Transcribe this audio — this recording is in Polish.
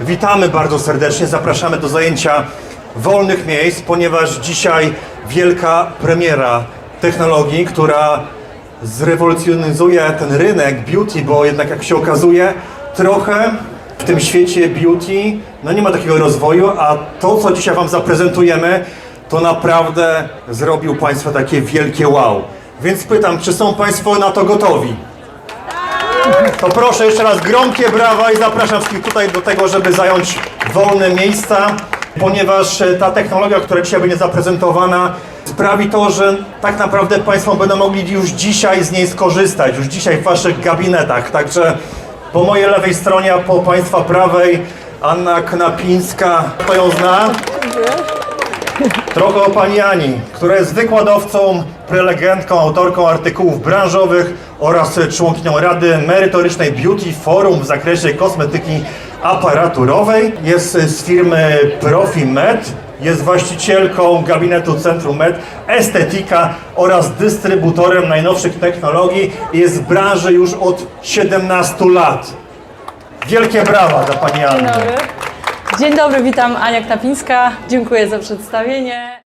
Witamy bardzo serdecznie, zapraszamy do zajęcia wolnych miejsc, ponieważ dzisiaj wielka premiera technologii, która zrewolucjonizuje ten rynek beauty, bo jednak jak się okazuje, trochę w tym świecie beauty no nie ma takiego rozwoju, a to, co dzisiaj Wam zaprezentujemy, to naprawdę zrobił Państwa takie wielkie wow. Więc pytam, czy są Państwo na to gotowi? To proszę jeszcze raz gromkie brawa i zapraszam wszystkich tutaj do tego, żeby zająć wolne miejsca, ponieważ e, ta technologia, która dzisiaj będzie zaprezentowana, sprawi to, że tak naprawdę Państwo będą mogli już dzisiaj z niej skorzystać, już dzisiaj w Waszych gabinetach. Także po mojej lewej stronie, a po Państwa prawej Anna Knapińska, kto ją zna? Trochę pani Ani, która jest wykładowcą, prelegentką, autorką artykułów branżowych oraz członkinią Rady Merytorycznej Beauty Forum w zakresie kosmetyki aparaturowej. Jest z firmy ProfiMed, jest właścicielką gabinetu Centrum Med, estetyka oraz dystrybutorem najnowszych technologii. Jest w branży już od 17 lat. Wielkie brawa dla pani Anny. Dzień dobry. Dzień dobry, witam Ania Knapińska. Dziękuję za przedstawienie.